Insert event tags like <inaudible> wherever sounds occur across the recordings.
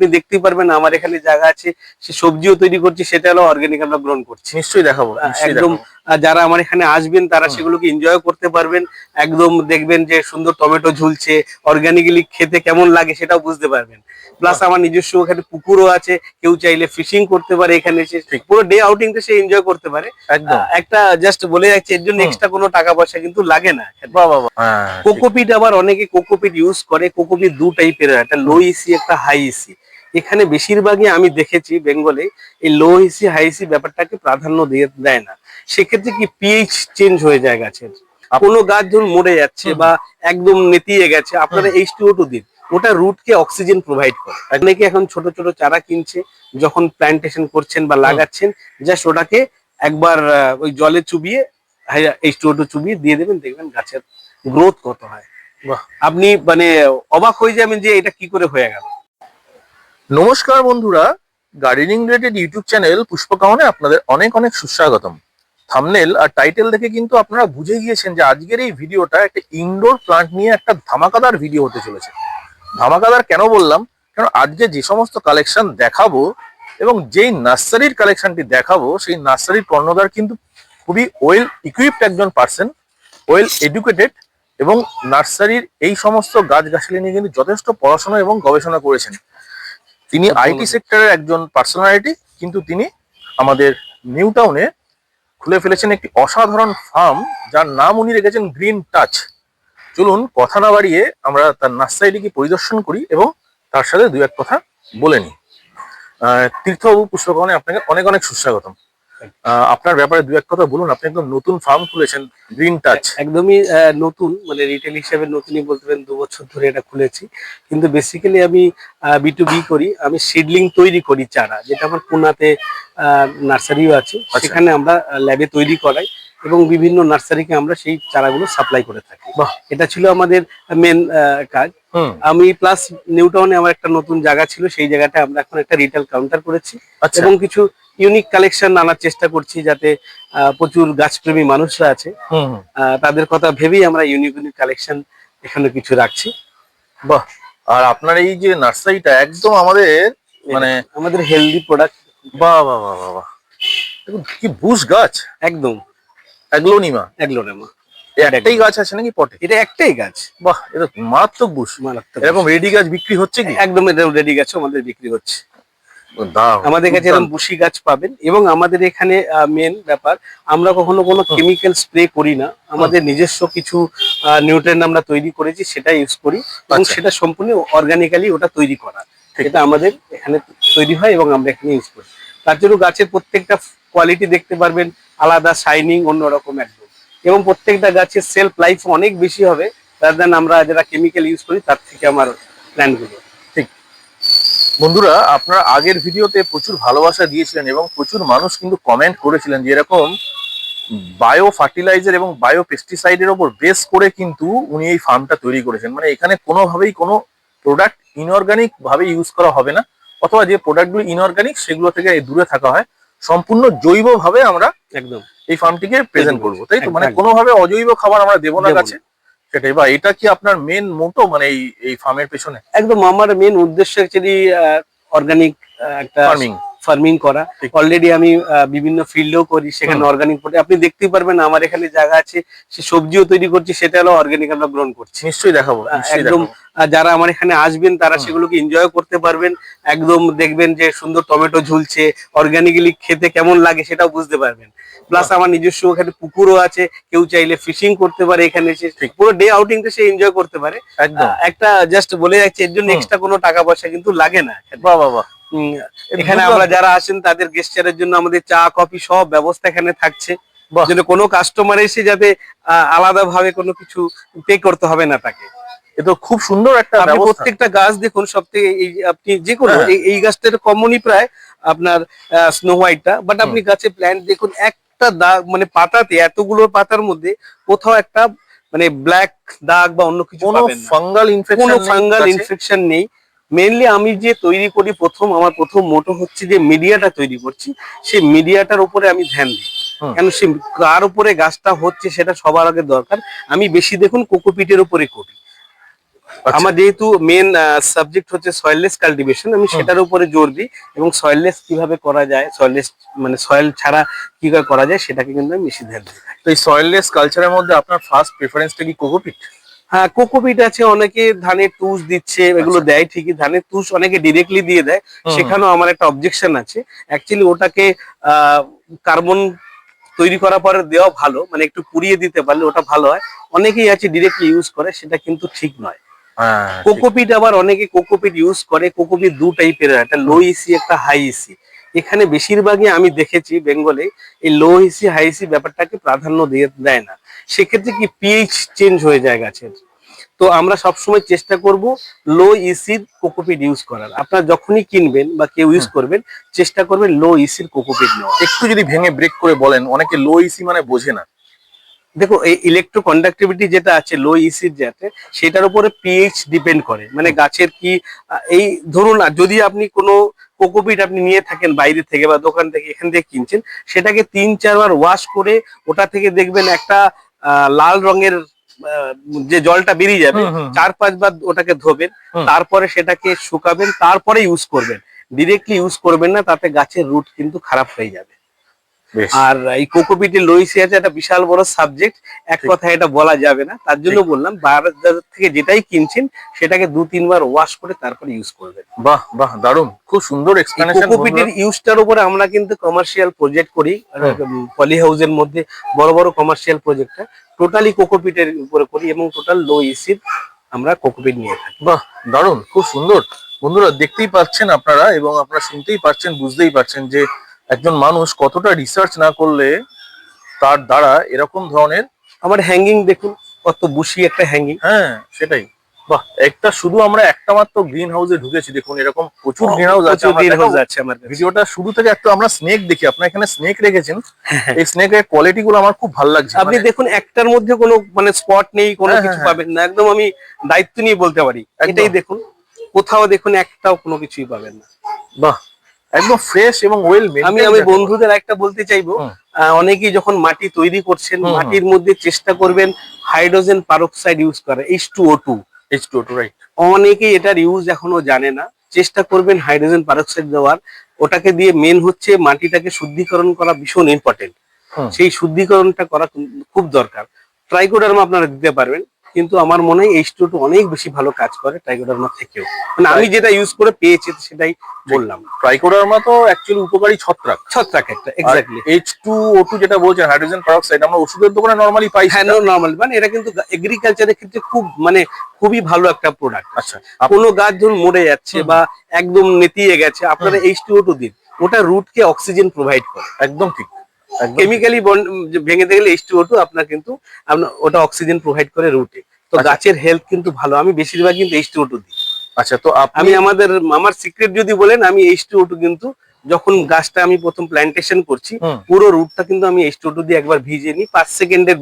আপনি দেখতেই পারবেন আমার এখানে জায়গা আছে সে সবজিও তৈরি করছি সেটা হলো অর্গানিক আমরা গ্রহণ করছি। নিশ্চয়ই দেখাবো একদম যারা আমার এখানে আসবেন তারা সেগুলোকে এনজয় করতে পারবেন। একদম দেখবেন যে সুন্দর টমেটো ঝুলছে অর্গানিকলি খেতে কেমন লাগে সেটাও বুঝতে পারবেন। প্লাস আমার নিজস্ব ওখানে পুকুরও আছে কেউ চাইলে ফিশিং করতে পারে এখানে এসে। পুরো ডে আউটিংটা সে এনজয় করতে পারে। একটা জাস্ট বলে যাচ্ছে এর জন্য এক্সট্রা কোনো টাকা পয়সা কিন্তু লাগে না। হ্যাঁ। কোকোপিট আবার অনেকে কোকোপিট ইউজ করে কোকোপিট দু টাইপের একটা লো ইসি একটা হাই ইসি এখানে বেশিরভাগই আমি দেখেছি বেঙ্গলে এই লো ইসি হাই ব্যাপারটাকে প্রাধান্য দিয়ে দেয় না। সেক্ষেত্রে কি পিএইচ চেঞ্জ হয়ে যায় গাছের? কোনো গাছ ধরুন মরে যাচ্ছে বা একদম নেতিয়ে গেছে আপনারা এইচ টু টু দিন। ওটা রুটকে অক্সিজেন প্রোভাইড করে। অনেকে এখন ছোট ছোট চারা কিনছে যখন প্ল্যান্টেশন করছেন বা লাগাচ্ছেন জাস্ট ওটাকে একবার ওই জলে চুবিয়ে এইচ টু টু চুবিয়ে দিয়ে দেবেন দেখবেন গাছের গ্রোথ কত হয়। আপনি মানে অবাক হয়ে যাবেন যে এটা কি করে হয়ে গেল। নমস্কার বন্ধুরা গার্ডেনিং রিলেটেড ইউটিউব চ্যানেল পুষ্পকাহনে আপনাদের অনেক অনেক সুস্বাগতম। থামনেল আর টাইটেল দেখে কিন্তু আপনারা বুঝে গিয়েছেন যে আজকের এই ভিডিওটা একটা ইনডোর প্লান্ট নিয়ে একটা ধামাকাদার ভিডিও হতে চলেছে। ধামাকাদার কেন বললাম? কারণ আজকে যে সমস্ত কালেকশন দেখাবো এবং যেই নার্সারির কালেকশনটি দেখাবো, সেই নার্সারির কর্ণধার কিন্তু খুবই ওয়েল ইকুইপড একজন পার্সন ওয়েল এডুকেটেড এবং নার্সারির এই সমস্ত গাছগাছালি নিয়ে কিন্তু যথেষ্ট পড়াশোনা এবং গবেষণা করেছেন। তিনি আইটি সেক্টরের একজন পার্সোনালিটি কিন্তু তিনি আমাদের নিউ টাউনে খুলে ফেলেছেন একটি অসাধারণ ফার্ম যার নাম উনি রেখেছেন গ্রিন টাচ চলুন কথা না বাড়িয়ে আমরা তার নার্সারিটিকে পরিদর্শন করি এবং তার সাথে দু এক কথা বলে নিই। তীর্থবাবু পুষ্পকনে আপনাকে অনেক অনেক সুস্বাগতম। আপনার ব্যাপারে দু এক কথা বলুন। আপনি একদম নতুন ফার্ম খুলেছেন গ্রিন টাচ একদমই নতুন মানে রিটেল হিসেবে নতুনই বলতে পারেন দু বছর ধরে এটা খুলেছি। কিন্তু বেসিক্যালি আমি বি টু বি করি আমি সিডলিং তৈরি করি চারা যেটা আমার পুনাতে নার্সারিও আছে। আচ্ছা। সেখানে আমরা ল্যাবে তৈরি করাই। এবং বিভিন্ন নার্সারিকে আমরা সেই চারাগুলো সাপ্লাই করে থাকি। বাহ। এটা ছিল আমাদের মেন কাজ। আমি প্লাস নিউটাউনে আমার একটা নতুন জায়গা ছিল সেই জায়গাটা আমরা এখন একটা রিটেল কাউন্টার করেছি। আচ্ছা। এবং কিছু ইউনিক কালেকশন আনার চেষ্টা করছি যাতে প্রচুর গাছপ্রেমী মানুষরা আছে। তাদের কথা ভেবেই আমরা ইউনিক ইউনিক কালেকশন এখানে কিছু রাখছি। বাহ। আর আপনার এই যে নার্সারিটা একদম আমাদের মানে আমাদের হেলদি প্রোডাক্ট বাহ বাহ বাহ বাহ বাহ। কি বুশ গাছ। একদম। অ্যাগ্লোনিমা? এই একটাই গাছ আছে নাকি পটে? এটা একটাই গাছ। বাহ এটা মারাত্মক বুশ। মারাত্মক এরকম রেডি গাছ বিক্রি হচ্ছে কি? একদম রেডি গাছ আমাদের বিক্রি হচ্ছে। আমাদের কাছে এরকম বুশি গাছ পাবেন এবং আমাদের এখানে মেন ব্যাপার আমরা কখনো কোনো কেমিক্যাল স্প্রে করি না। আমাদের নিজস্ব কিছু নিউট্রেন আমরা তৈরি করেছি সেটা ইউজ করি এবং আচ্ছা। সেটা সম্পূর্ণ অর্গানিক্যালি ওটা তৈরি করা। এটা আমাদের এখানে তৈরি হয় এবং আমরা এখানে ইউজ করি। তার জন্য গাছের প্রত্যেকটা কোয়ালিটি দেখতে পারবেন আলাদা শাইনিং অন্যরকম একদম। এবং প্রত্যেকটা গাছের সেলফ লাইফ অনেক বেশি হবে তার দেন আমরা যারা কেমিক্যাল ইউজ করি, তার থেকে আমার প্ল্যানগুলো বন্ধুরা, আপনারা আগের ভিডিওতে প্রচুর ভালোবাসা দিয়েছিলেন এবং প্রচুর মানুষ কিন্তু কমেন্ট করেছিলেন যে এরকম বায়ো ফার্টিলাইজার এবং বায়ো পেস্টিসাইডের ওপর বেস করে কিন্তু উনি এই ফার্মটা তৈরি করেছেন। মানে এখানে কোনোভাবেই কোনো প্রোডাক্ট ইনঅর্গানিক ভাবে ইউজ করা হবে না, অথবা যে প্রোডাক্টগুলো ইনঅর্গানিক সেগুলো থেকে দূরে থাকা হয়, সম্পূর্ণ জৈবভাবে আমরা একদম। এই ফার্মটিকে প্রেজেন্ট করব তাই তো? মানে। কোনোভাবে অজৈব খাবার আমরা দেবো না গাছে। সেটাই। বা এটা কি আপনার মেন মোটো মানে এই এই ফার্মের পেছনে? একদম আমার মেন উদ্দেশ্য অ্যাকচুয়ালি অর্গানিক একটা ফার্মিং ফার্মিং করা। অলরেডি আমি আহ, বিভিন্ন ফিল্ডেও করি সেখানে। অর্গানিক আপনি দেখতেই পারবেন আমার এখানে জায়গা আছে সে সবজিও তৈরি করছি সেটা হলো অর্গানিক আমরা গ্রহণ করছি। নিশ্চয়ই দেখাবো একদম যারা আমার এখানে আসবেন তারা সেগুলোকে এনজয় করতে পারবেন। একদম দেখবেন যে সুন্দর টমেটো ঝুলছে অর্গানিক্যালি খেতে কেমন লাগে সেটাও বুঝতে পারবেন। প্লাস আমার নিজস্ব ওখানে পুকুরও আছে কেউ চাইলে ফিশিং করতে পারে এখানে এসে। পুরো ডে আউটিং আউটিংটা সে এনজয় করতে পারে। একটা জাস্ট বলে যাচ্ছে এর জন্য এক্সট্রা কোনো টাকা পয়সা কিন্তু লাগে না বাহ বাহ এখানে আমরা যারা আসেন তাদের গেস্টারের জন্য আমাদের চা কফি সব ব্যবস্থা এখানে থাকছে। যেন কোনো কাস্টমার এসে যাতে আলাদা ভাবে কোনো কিছু পে করতে হবে না তাকে। এ তো খুব সুন্দর একটা প্রত্যেকটা গাছ দেখুন সব থেকে আপনি যে কোনো হ্যাঁ। এই- গাছটার কমনই প্রায় আপনার স্নো হোয়াইটটা বাট আপনি গাছে প্ল্যান্ট দেখুন একটা দাগ মানে পাতাতে এতগুলো পাতার মধ্যে কোথাও একটা মানে ব্ল্যাক দাগ বা অন্য কিছু কোনো। ফাঙ্গাল ইনফেকশন কোনো ফাঙ্গাল ইনফেকশন নেই। মেনলি আমি যে তৈরি করি প্রথম আমার প্রথম মোটো হচ্ছে যে মিডিয়াটা তৈরি করছি। সেই মিডিয়াটার উপরে আমি ধ্যান দিই। কেন সে কার উপরে গাছটা হচ্ছে সেটা সবার আগে দরকার। আমি বেশি দেখুন কোকোপিটের উপরে করি। আমার যেহেতু মেন সাবজেক্ট হচ্ছে সয়েললেস কাল্টিভেশন আমি সেটার উপরে জোর দিই এবং সয়েললেস কীভাবে করা যায় সয়েললেস মানে সয়েল ছাড়া কীভাবে করা যায় সেটাকে কিন্তু আমি বেশি ধ্যান দিই। তো এই সয়েললেস কালচারের মধ্যে আপনার ফার্স্ট প্রেফারেন্সটা কি কোকোপিট? হ্যাঁ কোকোপিট আছে অনেকে ধানের তুষ দিচ্ছে এগুলো আচ্ছা। দেয় ঠিকই ধানের তুষ অনেকে ডিরেক্টলি দিয়ে দেয় সেখানেও আমার একটা অবজেকশন আছে। অ্যাকচুয়ালি ওটাকে কার্বন তৈরি করার পরে দেওয়া ভালো মানে একটু পুড়িয়ে দিতে পারলে ওটা ভালো হয়। অনেকেই আছে ডিরেক্টলি ইউজ করে সেটা কিন্তু ঠিক নয়। কোকোপিট আবার অনেকে কোকোপিট ইউজ করে। কোকোপিট দু টাইপের একটা লো ইসি একটা হাই ইসি এখানে বেশিরভাগই আমি দেখেছি বেঙ্গলে এই লো ইসি হাই ইসি ব্যাপারটাকে প্রাধান্য দিয়ে দেয় না। সেক্ষেত্রে কি পিএইচ চেঞ্জ হয়ে যায় গাছের। তো আমরা সবসময় চেষ্টা করব লো ইসির কোকোপিট ইউজ করার। আপনারা যখনই কিনবেন বা কেউ ইউজ করবেন চেষ্টা করবেন লো ইসির কোকোপিট নেওয়া একটু যদি ভেঙে ব্রেক করে বলেন অনেকে লো ইসি মানে বোঝে না। দেখো এই ইলেকট্রো কন্ডাক্টিভিটি যেটা আছে লো ইসির যেটা সেটার উপরে পিএইচ ডিপেন্ড করে। মানে গাছের কি এই ধরুন না যদি আপনি কোনো কোকোপিট আপনি নিয়ে থাকেন বাইরে থেকে বা দোকান থেকে এখান থেকে কিনছেন সেটাকে তিন চারবার ওয়াশ করে ওটা থেকে দেখবেন একটা আহ, লাল রঙের যে জলটা বেরিয়ে যাবে। চার পাঁচবার ওটাকে ধোবেন তারপরে সেটাকে শুকাবেন তারপরে ইউজ করবেন। ডিরেক্টলি ইউজ করবেন না তাতে গাছের রুট কিন্তু খারাপ হয়ে যাবে। আর এই কোকোপিটের আছে একটা বিশাল বড় সাবজেক্ট এক কথায় এটা বলা যাবে না। তার জন্য বললাম বাজার থেকে যেটাই কিনছেন সেটাকে দু তিনবার ওয়াশ করে তারপরে ইউজ করবেন। বাহ বাহ দারুণ। খুব সুন্দর এক্সপ্লেনেশন কোকোপিটের ইউজটার উপরে আমরা কিন্তু কমার্শিয়াল প্রজেক্ট করি। পলি হাউসের মধ্যে বড় বড় কমার্শিয়াল প্রজেক্টটা টোটালি কোকোপিটের উপরে করি এবং টোটাল লো ইসির আমরা কোকোপিট নিয়ে থাকি। বাহ দারুণ। খুব সুন্দর। বন্ধুরা দেখতেই পাচ্ছেন আপনারা এবং আপনারা শুনতেই পাচ্ছেন বুঝতেই পারছেন যে একজন মানুষ কতটা রিসার্চ না করলে তার দ্বারা এরকম ধরনের আমার হ্যাঙ্গিং দেখুন কত বুশি একটা হ্যাঙ্গিং হ্যাঁ সেটাই। বাহ। একটা শুধু আমরা একটা মাত্র গ্রিন হাউসে ঢুকেছি দেখুন এরকম প্রচুর গ্রিন হাউস আছে গ্রিন হাউস আছে আমার। ভিডিওটা শুরু থেকে একটু আমরা স্নেক দেখি আপনার এখানে স্নেক রেখেছেন। এই স্নেকের কোয়ালিটি গুলো আমার খুব ভালো লাগছে। আপনি মানে দেখুন একটার মধ্যে কোনো মানে স্পট নেই কোনো হ্যাঁ, কিছু হ্যাঁ, পাবেন না। একদম আমি দায়িত্ব নিয়ে বলতে পারি। এটাই দেখুন কোথাও দেখুন একটাও কোনো কিছুই পাবেন না। বাহ একদম ফ্রেশ এবং ওয়েল আমি আমি বন্ধুদের একটা বলতে চাইব। অনেকেই যখন মাটি তৈরি করছেন। মাটির মধ্যে চেষ্টা করবেন হাইড্রোজেন পারক্সাইড ইউজ করা H two O two H two two right অনেকেই এটার ইউজ এখনও জানে না। চেষ্টা করবেন হাইড্রোজেন পারক্সাইড দেওয়ার। ওটাকে দিয়ে মেন হচ্ছে মাটিটাকে শুদ্ধিকরণ করা ভীষণ ইম্পর্টেন্ট সেই শুদ্ধিকরণটা করা খুব- খুব দরকার। ট্রাইকোডার্মা আপনারা দিতে পারবেন। কিন্তু আমার মনে হয় এইচ টু অনেক বেশি ভালো কাজ করে ট্রাইকোডার্মা থেকেও। মানে আমি যেটা ইউজ করে পেয়েছি সেটাই বললাম। ট্রাইকোডার্মা তো অ্যাকচুয়ালি উপকারী ছত্রাক। ছত্রাক একটা exactly H two O two যেটা বলছেন হাইড্রোজেন পারক্সাইড আমরা ওষুধের দোকানে নর্মালি পাই হ্যাঁ। নর্মাল মানে এটা কিন্তু এগ্রিকালচারের ক্ষেত্রে খুব মানে খুবই ভালো একটা প্রোডাক্ট আচ্ছা কোনো গাছ ধরুন মরে যাচ্ছে বা একদম নেতিয়ে গেছে আপনারা এইচ টু ও টু দিন। ওটা রুটকে অক্সিজেন প্রোভাইড করে। একদম ঠিক। কেমিক্যালি ভেঙে গেলে এইচ টু টু আপনার কিন্তু আপনার ওটা অক্সিজেন প্রোভাইড করে রুটে তো আচ্ছা। গাছের হেলথ কিন্তু ভালো। আমি বেশিরভাগ কিন্তু এইচ টু টু দিই। আচ্ছা তো আমি আমাদের আমার সিক্রেট যদি বলেন আমি এইচ টু টু কিন্তু যখন গাছটা আমি প্রথম প্ল্যান্টেশন করছি পুরো রুটটা কিন্তু আমি এইচ টু টু দিয়ে একবার ভিজিয়ে নিই। পাঁচ সেকেন্ডের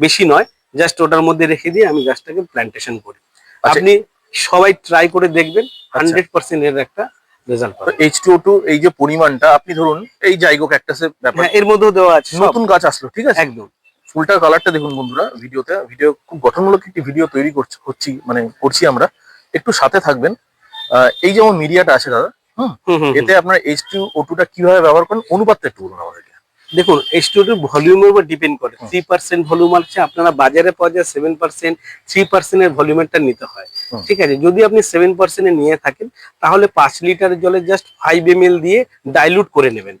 বেশি নয় জাস্ট ওটার মধ্যে রেখে দিয়ে আমি গাছটাকে প্ল্যান্টেশন করি। আচ্ছা। আপনি সবাই ট্রাই করে দেখবেন হান্ড্রেড পার্সেন্ট এর একটা রেজাল্ট এইচ টু টু এই যে পরিমাণটা আপনি ধরুন এই জাইগো ক্যাকটাসের ব্যাপার। হ্যাঁ এর মধ্যেও দেওয়া আছে নতুন গাছ আসলো ঠিক আছে? একদম। ফুলটার কালারটা দেখুন বন্ধুরা ভিডিওতে। ভিডিও খুব গঠনমূলক একটি ভিডিও তৈরি করছি মানে করছি আমরা। একটু সাথে থাকবেন। আহ, এই যেমন মিডিয়াটা আছে দাদা হুম। এতে আপনার এইচ টু ও টুটা কীভাবে ব্যবহার করেন অনুপাতটা একটু বলুন আমাদেরকে। দেখুন স্টোরের ভলিউমের উপর ডিপেন্ড করে। থ্রি পার্সেন্ট ভলিউম আছে আপনারা বাজারে পাওয়া যায় সেভেন পার্সেন্ট থ্রি পার্সেন্টের ভলিউমেরটা নিতে হয়। ঠিক আছে যদি আপনি সেভেন পার্সেন্টে নিয়ে থাকেন তাহলে পাঁচ লিটার জলে জাস্ট ফাইভ এম দিয়ে ডাইলুট করে নেবেন।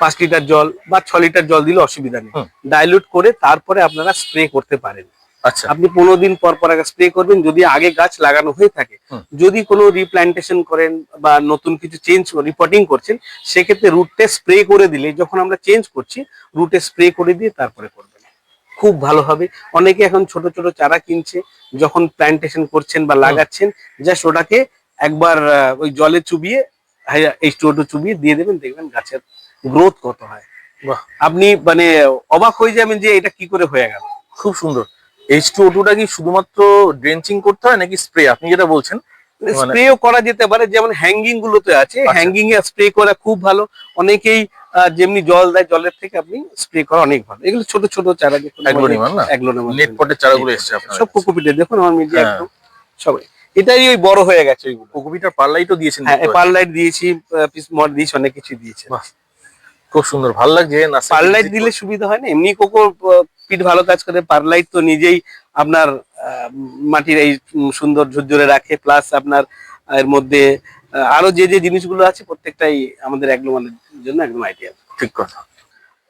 পাঁচ লিটার জল বা ছ লিটার জল দিলে অসুবিধা নেই। ডাইলুট করে তারপরে আপনারা স্প্রে করতে পারেন। আপনি পনেরো দিন পর পর আগে স্প্রে করবেন যদি আগে গাছ লাগানো হয়ে থাকে যদি কোনো রিপ্ল্যান্টেশন করেন বা নতুন কিছু চেঞ্জ রিপোর্টিং করছেন সেক্ষেত্রে রুটে স্প্রে করে দিলে যখন আমরা চেঞ্জ করছি রুটে স্প্রে করে দিয়ে তারপরে করবেন। খুব ভালো হবে। অনেকে এখন ছোট ছোট চারা কিনছে যখন প্ল্যান্টেশন করছেন বা লাগাচ্ছেন জাস্ট ওটাকে একবার ওই জলে চুবিয়ে এই টু চুবিয়ে দিয়ে দেবেন দেখবেন গাছের গ্রোথ কত হয়। আপনি মানে অবাক হয়ে যাবেন যে এটা কি করে হয়ে গেল। খুব সুন্দর। এইচ টু ও টুটা কি শুধুমাত্র ড্রেঞ্চিং করতে হয় নাকি স্প্রে আপনি যেটা বলছেন মানে- স্প্রেও করা যেতে পারে যেমন হ্যাঙ্গিং গুলোতে আছে। আচ্ছা। হ্যাঙ্গিং এ স্প্রে করা খুব ভালো। অনেকেই যেমনি জল দেয় জলের থেকে আপনি স্প্রে করা অনেক ভালো। এগুলো ছোট ছোট চারা দেখুন না? নেট পটের চারাগুলো এসছে আপনার সব কোকোপিটে দেখুন আমার মিডিয়া হ্যাঁ। একদম সবাই। এটাই ওই বড় হয়ে গেছে ওইগুলো। কোকোপিটার পার্লাইটও দিয়েছেন হ্যাঁ দেখতে দিয়েছি পিস মড দিয়েছি অনেক কিছু দিয়েছে খুব সুন্দর ভালো লাগছে নার্সারি পারলাইট দিলে সুবিধা হয় না এমনি কোকো আহ, ভালো কাজ করে পারলাইট তো নিজেই আপনার মাটির এই সুন্দর ঝুরঝুরে রাখে প্লাস আপনার এর মধ্যে আরও যে যে জিনিসগুলো আছে প্রত্যেকটাই আমাদের একদম জন্য একদম আইডিয়া ঠিক কথা।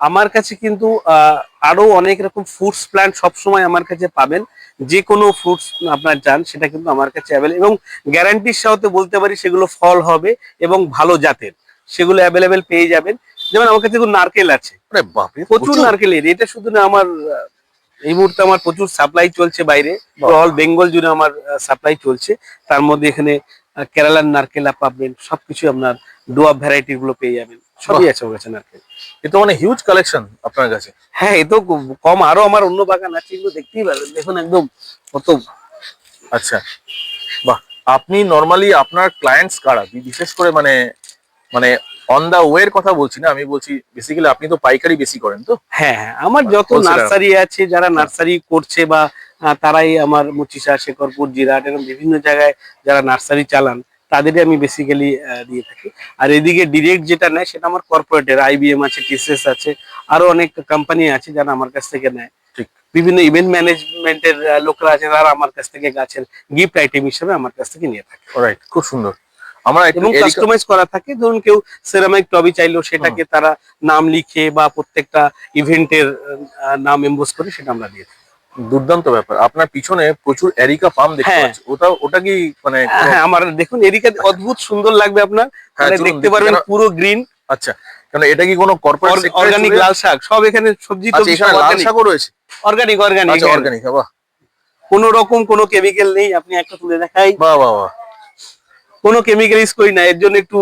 আমার কাছে কিন্তু আহ, আরও অনেক রকম ফ্রুটস প্ল্যান্ট সবসময় আমার কাছে পাবেন। যে কোনো ফ্রুটস আপনার চান সেটা কিন্তু আমার কাছে অ্যাভেলেবল এবং গ্যারান্টির সাথে বলতে পারি সেগুলো ফল হবে এবং ভালো জাতের। সেগুলো অ্যাভেলেবেল পেয়ে যাবেন। যেমন আমার কাছে নারকেল আছে। প্রচুর নারকেলের এটা শুধু না আমার এই মুহূর্তে আমার প্রচুর সাপ্লাই চলছে বাইরে। অল বেঙ্গল জুড়ে আমার সাপ্লাই চলছে। তার মধ্যে এখানে কেরালার নারকেল পাবেন সবকিছু আপনার ডোয়াব ভ্যারাইটি গুলো পেয়ে যাবেন। সবই আছে আমার কাছে নারকেল। এ তো মানে হিউজ কালেকশন আপনার কাছে। হ্যাঁ এ তো কম- কম। আরও আমার অন্য বাগান আছে এগুলো দেখতেই পাবেন। দেখুন একদম কত। আচ্ছা। বাহ আপনি নর্মালি আপনার ক্লায়েন্টস কারা? বিশেষ করে মানে মানে অন দা ওয়ের কথা বলছি না আমি বলছি বেসিক্যালি আপনি তো পাইকারি বেশি করেন তো? হ্যাঁ হ্যাঁ আমার যত নার্সারি আছে যারা নার্সারি করছে বা তারাই আমার মুচিসা শেখরপুর জিরাট এরকম বিভিন্ন জায়গায় যারা নার্সারি চালান তাদেরই আমি বেসিক্যালি দিয়ে থাকি। আর এদিকে ডিরেক্ট যেটা নেয় সেটা আমার কর্পোরেটের আইবিএম আছে টিসিএস আছে আরও অনেক কোম্পানি আছে যারা আমার কাছ থেকে নেয়। বিভিন্ন ইভেন্ট ম্যানেজমেন্টের লোকরা আছে তারা আমার কাছ থেকে গাছের গিফট আইটেম হিসেবে আমার কাছ থেকে নিয়ে থাকে। রাইট খুব সুন্দর। আমরা এবং কাস্টমাইজ করা থাকে ধরুন কেউ সেরামিক টবি চাইলেও সেটাকে তারা নাম লিখে বা প্রত্যেকটা ইভেন্টের নাম এমবোস করে সেটা আমরা দিয়ে থাকি। দুর্দান্ত ব্যাপার। আপনার পিছনে প্রচুর এরিকা পাম দেখতে হ্যাঁ। পাচ্ছি। ওটা ওটা কি মানে হ্যাঁ আমার দেখুন এদিকে অদ্ভুত সুন্দর লাগবে আপনার। হ্যাঁ, মানে দেখতে পারবেন পুরো গ্রিন আচ্ছা কারণ এটা কি কোনো কর্পোরেট অর্গানিক লাল শাক সব এখানে সবজি তো আচ্ছা এখানে লাল শাকও রয়েছে? অর্গানিক অর্গানিক অর্গানিক বাহ। কোনো রকম কোনো কেমিক্যাল নেই আপনি একটা তুলে দেখাই। বাহ বাহ বাহ। কোনো কেমিক্যাল ইউজ করি না এর জন্য একটু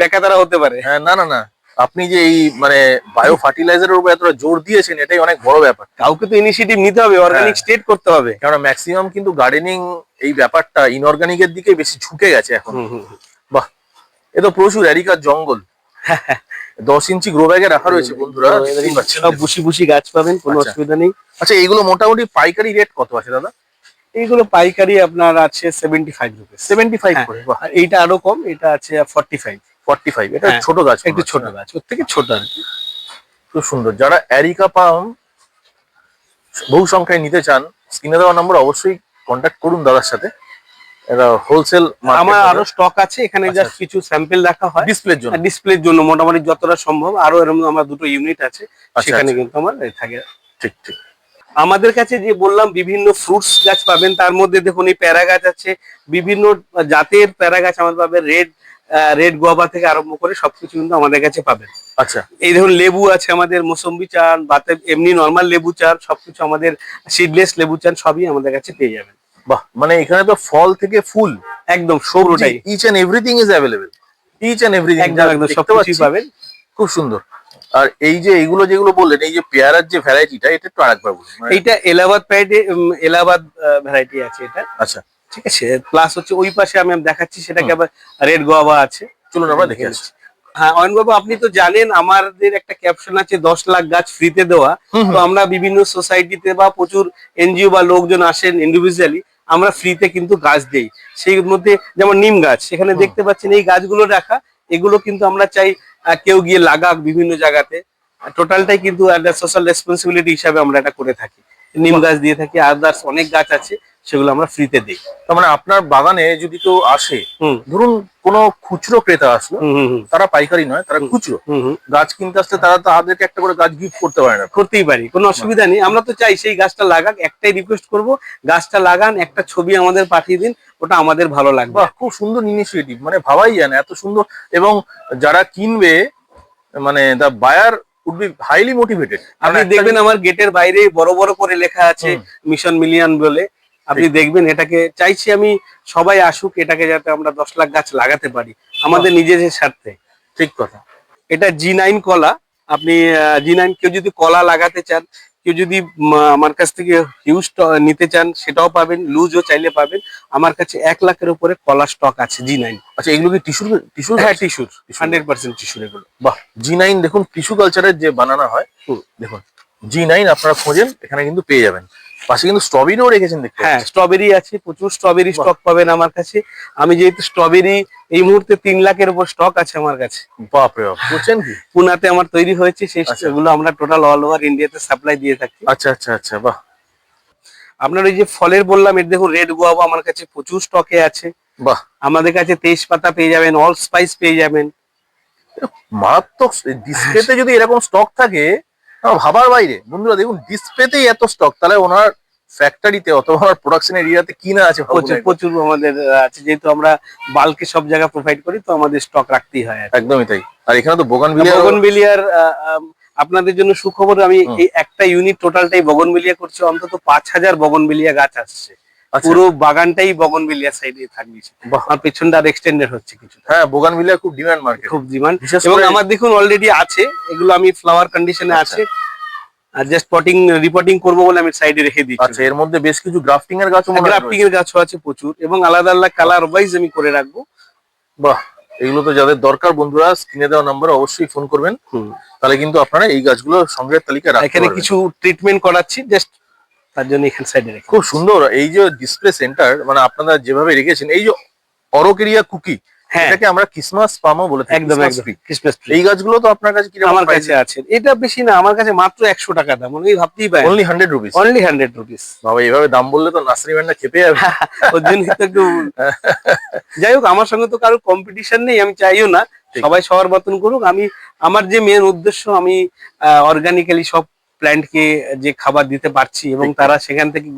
বেকাতারা হতে পারে। হ্যাঁ না না না। আপনি যে এই মানে বায়ো ফার্টিলাইজারের উপর এতটা জোর দিয়েছেন এটাই অনেক বড় ব্যাপার। কাউকে তো ইনিশিয়েটিভ নিতে হবে অর্গানিক হ্যাঁ। স্টেট করতে হবে। কারণ ম্যাক্সিমাম কিন্তু গার্ডেনিং এই ব্যাপারটা ইনঅর্গানিকের দিকে বেশি ঝুঁকে গেছে এখন। বাহ এ তো প্রচুর এরিকার জঙ্গল। দশ ইঞ্চি গ্রো ব্যাগে রাখা রয়েছে বন্ধুরা বুশি বুশি গাছ পাবেন কোনো আচ্ছা। অসুবিধা নেই। আচ্ছা এইগুলো মোটামুটি পাইকারি রেট কত আছে দাদা? এইগুলো পাইকারি আপনার আছে seventy five rupees seventy five হ্যাঁ। করে আর এইটা আরও কম এটা আছে ফর্টি ফাইভ ফর্টি ফাইভ এটা হ্যাঁ, ছোট গাছ একটু ছোট গাছ ওর থেকে ছোট আর কি। খুব সুন্দর। যারা এরিকা পাম বহু সংখ্যায় নিতে চান স্ক্রিনে দেওয়া নম্বর অবশ্যই কন্ট্যাক্ট করুন দাদার সাথে। এটা হোলসেল আমার আরও স্টক আছে এখানে আচ্ছা, জাস্ট কিছু স্যাম্পল রাখা হয়। ডিসপ্লের জন্য। ডিসপ্লের জন্য মোটামুটি যতটা সম্ভব। আরও এরকম আমার দুটো ইউনিট আছে আচ্ছা, সেখানে আচ্ছা। কিন্তু আমার থাকে। ঠিক ঠিক। আমাদের কাছে যে বললাম বিভিন্ন ফ্রুটস গাছ পাবেন তার মধ্যে দেখুন এই প্যারা গাছ আছে বিভিন্ন জাতের প্যারা গাছ আমাদের পাবেন রেড রেড গোয়াবা থেকে আরম্ভ করে সবকিছু কিন্তু আমাদের কাছে পাবেন। আচ্ছা। এই দেখুন লেবু আছে আমাদের মোসম্বি চান বাতে এমনি নর্মাল লেবু চান সবকিছু আমাদের সিডলেস লেবু চান সবই আমাদের কাছে পেয়ে যাবেন। বাহ মানে এখানে তো ফল থেকে ফুল একদম সবটাই each and everything is available each and everything একদম একদম সবকিছুই পাবেন। খুব সুন্দর। আর এই যে এইগুলো যেগুলো বললেন এই যে পেয়ারার যে ভ্যারাইটিটা এটা একটু আরেকবার বলুন মানে- এইটা এলাহাবাদ প্যারেটে এলাহাবাদ ভ্যারাইটি আছে এটা। আচ্ছা। ঠিক আছে? প্লাস হচ্ছে ওই পাশে আমি দেখাচ্ছি সেটাকে আবার রেড গোয়াবা আছে। চলুন আমরা দেখে আসি হ্যাঁ অয়ন বাবু আপনি তো জানেন আমাদের একটা ক্যাপশন আছে দশ লাখ গাছ ফ্রিতে দেওয়া। তো আমরা বিভিন্ন সোসাইটিতে বা প্রচুর এনজিও বা লোকজন আসেন ইন্ডিভিজুয়ালি আমরা ফ্রিতে কিন্তু গাছ দেই। সেই মধ্যে যেমন নিম গাছ সেখানে দেখতে পাচ্ছেন এই গাছগুলো রাখা এগুলো কিন্তু আমরা চাই কেউ গিয়ে লাগাক বিভিন্ন জায়গাতে। টোটালটাই কিন্তু একটা সোশ্যাল রেসপন্সিবিলিটি হিসাবে আমরা এটা করে থাকি। নিম গাছ দিয়ে থাকি আদার্স অনেক গাছ আছে। সেগুলো আমরা ফ্রিতে দিই। তার মানে আপনার বাগানে যদি কেউ আসে ধরুন কোনো খুচরো ক্রেতা আসলো তারা পাইকারি নয় তারা খুচরো। গাছ কিনতে আসলে তারা তাদেরকে একটা করে গাছ গিফট করতে পারে না। করতেই পারি কোনো অসুবিধা নেই। আমরা তো চাই সেই গাছটা লাগাক একটাই রিকোয়েস্ট করব গাছটা লাগান একটা ছবি আমাদের পাঠিয়ে দিন ওটা আমাদের ভালো লাগবে। বাহ খুব সুন্দর ইনিশিয়েটিভ মানে ভাবাই যায় না এত সুন্দর। এবং যারা কিনবে মানে the buyer would be highly motivated আপনি দেখবেন আমার গেটের বাইরে বড় বড় করে লেখা আছে মিশন মিলিয়ন বলে। আপনি দেখবেন এটাকে চাইছি আমি সবাই আসুক এটাকে যাতে আমরা দশ লাখ গাছ লাগাতে পারি। আমাদের নিজেদের স্বার্থে। ঠিক কথা। এটা জি নাইন কলা। আপনি জি নাইন কেউ যদি কলা লাগাতে চান কেউ যদি আমার কাছ থেকে হিউজ নিতে চান সেটাও পাবেন লুজও চাইলে পাবেন। আমার কাছে এক লাখের উপরে কলা স্টক আছে জি নাইন আচ্ছা এগুলো কি টিস্যুর টিস্যুর হ্যাঁ টিস্যুর হান্ড্রেড পার্সেন্ট টিস্যুর এগুলো। বাহ। জি নাইন দেখুন টিস্যু কালচারের যে বানানো হয় দেখুন। জি নাইন আপনারা খোঁজেন এখানে কিন্তু পেয়ে যাবেন। পাশে কিন্তু স্ট্রবেরিও রেখেছেন দেখতে হ্যাঁ স্ট্রবেরি আছে প্রচুর স্ট্রবেরি স্টক পাবেন আমার কাছে। আমি যেহেতু স্ট্রবেরি এই মুহূর্তে তিন লাখের উপর স্টক আছে আমার কাছে। বাপরে বাপ করছেন কি? পুনাতে আমার তৈরি হয়েছে সেই আচ্ছা। সেগুলো আমরা টোটাল অল ওভার ইন্ডিয়াতে সাপ্লাই দিয়ে থাকি। আচ্ছা আচ্ছা আচ্ছা বাহ। আপনার ওই যে ফলের বললাম এর দেখুন রেড গোয়াবা আমার কাছে প্রচুর স্টকে আছে। বাহ। আমাদের কাছে তেইশ পাতা পেয়ে যাবেন অল স্পাইস পেয়ে যাবেন। মারাত্মক ডিসপ্লেতে যদি এরকম স্টক থাকে ভাবার বাইরে। বন্ধুরা দেখুন ডিসপ্লেতেই এত স্টক তাহলে ওনার ফ্যাক্টরিতে অথবা আমার প্রোডাকশন এরিয়াতে কি না আছে প্রচুর প্রচুর আমাদের আছে। যেহেতু আমরা বাল্কে সব জায়গা প্রোভাইড করি তো আমাদের স্টক রাখতেই হয় একদমই তাই। আর এখানে তো বোগান বগনভিলিয়ার আপনাদের জন্য সুখবর আমি এই একটা ইউনিট টোটালটাই বগনভিলিয়া করছি। অন্তত পাঁচ হাজার বগনভিলিয়া গাছ আসছে। পুরো পুরো বাগানটাই বগনভিলিয়া সাইডে থাকবে। বাহ। আর পেছনটা আর এক্সটেন্ডেড হচ্ছে কিছু হ্যাঁ বোগান খুব ডিমান্ড মার্কেট খুব ডিমান্ড এবং আমার দেখুন অলরেডি আছে এগুলো আমি ফ্লাওয়ার কন্ডিশনে আচ্ছা। আছে। আর জাস্ট পটিং রিপোর্টিং করব বলে আমি সাইডে রেখে আচ্ছা দিচ্ছি এর মধ্যে বেশ কিছু গ্রাফটিং এর গাছও মনে হয় গ্রাফটিং এর গাছও আছে প্রচুর। এবং আলাদা আলাদা কালার ওয়াইজ আমি করে রাখব। বাহ এগুলো তো যাদের দরকার বন্ধুরা স্ক্রিনে দেওয়া নাম্বার অবশ্যই ফোন করবেন। তাহলে কিন্তু আপনারা এই গাছগুলো সংগ্রহের রাখতে এখানে কিছু ট্রিটমেন্ট করাচ্ছি। জাস্ট তার জন্য এখানে সাইডে রেখে খুব সুন্দর। এই যে ডিসপ্লে সেন্টার মানে আপনারা যেভাবে রেখেছেন এই যে অরকেরিয়া কুকি হ্যাঁ। এটাকে আমরা ক্রিসমাস পামও বলে থাকি একদম একদম। ক্রিসমাস এই গাছগুলো তো আপনার কাছে কীরকম আমার কাছে আছে। এটা বেশি না আমার কাছে মাত্র একশো টাকা দাম আমি ভাবতেই পারি only hundred rupees only rupees বাবা এইভাবে দাম বললে তো খেপে যাবে। <laughs> ওর জন্য একটু <laughs> যাই হোক আমার সঙ্গে তো কারও কম্পিটিশন নেই আমি চাইও না। সবাই সবার মতন করুক আমি আমার যে মেন উদ্দেশ্য আমি অর্গানিক্যালি সব প্ল্যান্টকে যে খাবার দিতে পারছি এবং তারা সেখান থেকে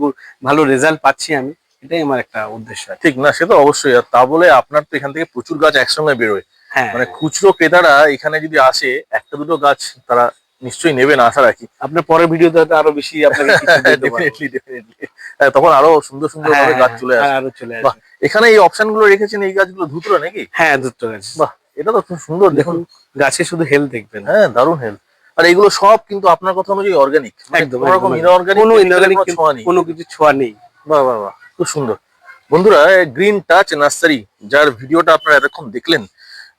ভালো রেজাল্ট পাচ্ছি আমি এটাই আমার একটা উদ্দেশ্য ঠিক না সে তো অবশ্যই। আর তা বলে আপনার তো এখান থেকে প্রচুর গাছ একসঙ্গে বেরোয়। হ্যাঁ। মানে খুচরো ক্রেতারা এখানে যদি আসে একটা দুটো গাছ তারা নিশ্চয়ই নেবেন আশা রাখি। আপনার পরের ভিডিওতে হয়তো আরও বেশি আপনাকে। ডেফিনেটলি <laughs> ডেফিনেটলি তখন আরও সুন্দর সুন্দর হ্যাঁ, ভাবে গাছ চলে হ্যাঁ, আসে আরও চলে বাহ। এখানে এই অপশনগুলো রেখেছেন এই গাছগুলো ধুতরো নাকি? হ্যাঁ দুটো গাছ। বাহ এটা তো খুব সুন্দর দেখুন। দেখুন গাছে শুধু হেলথ দেখবেন। হ্যাঁ দারুণ হেলথ আর এগুলো সব কিন্তু আপনার কথা অনুযায়ী অর্গানিক একদম, কোনো ইনঅর্গানিক কোনো কিছু ছোঁয়া নেই। বাহ বাহ বাহ খুব সুন্দর। বন্ধুরা গ্রিন টাচ নার্সারি যার ভিডিওটা আপনারা এতক্ষণ দেখলেন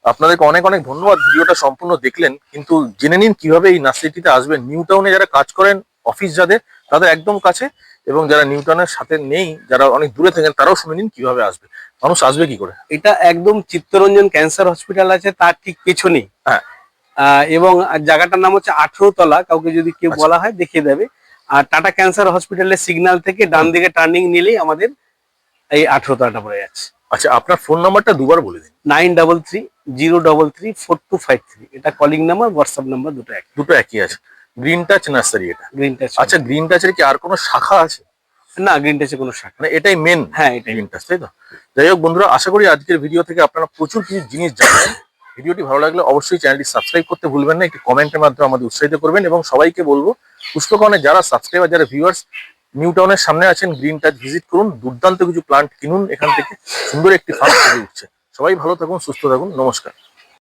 আপনাদেরকে অনেক অনেক ধন্যবাদ ভিডিওটা সম্পূর্ণ দেখলেন কিন্তু জেনে নিন কীভাবে এই নার্সারিটিতে আসবেন নিউ টাউনে যারা কাজ করেন অফিস যাদের তাদের একদম কাছে এবং যারা নিউ টাউনের সাথে নেই যারা অনেক দূরে থাকেন তারাও শুনে নিন কীভাবে আসবে। মানুষ আসবে কি করে? এটা একদম চিত্তরঞ্জন ক্যান্সার হসপিটাল আছে তার ঠিক পেছনেই। হ্যাঁ। এবং জায়গাটার নাম হচ্ছে আঠেরো তলা কাউকে যদি কেউ আচ্ছা। বলা হয় দেখিয়ে দেবে। আর টাটা ক্যান্সার হসপিটালের সিগন্যাল থেকে ডান দিকে টার্নিং নিলেই আমাদের এই আঠেরো তলাটা পড়ে যাচ্ছে। আচ্ছা আপনার ফোন নাম্বারটা দুবার বলে দিন। Nine double three zero double three four two five three. এটা কলিং নাম্বার হোয়াটসঅ্যাপ নাম্বার দুটো এক। দুটো একই আছে। গ্রিন টাচ নার্সারি এটা। গ্রিন টাচ আচ্ছা গ্রিন টাচের কি আর কোনো শাখা আছে? না গ্রিন টাচে কোনো শাখা মানে এটাই মেন হ্যাঁ এটাই। গ্রিন টাচ তাই তো? যাই হোক বন্ধুরা আশা করি আজকের ভিডিও থেকে আপনারা প্রচুর কিছু জিনিস জানবেন ভিডিওটি ভালো লাগলে অবশ্যই চ্যানেলটি সাবস্ক্রাইব করতে ভুলবেন না, একটি কমেন্টের মাধ্যমে আমাদের উৎসাহিত করবেন এবং সবাইকে বলব পুষ্পকনের যারা সাবস্ক্রাইবার যারা ভিউয়ার্স নিউ টাউনের সামনে আছেন গ্রিন টাচ ভিজিট করুন, দুর্দান্ত কিছু প্লান্ট কিনুন, এখান থেকে সুন্দর একটি ফার্ম উঠছে সবাই ভালো থাকুন, সুস্থ থাকুন, নমস্কার।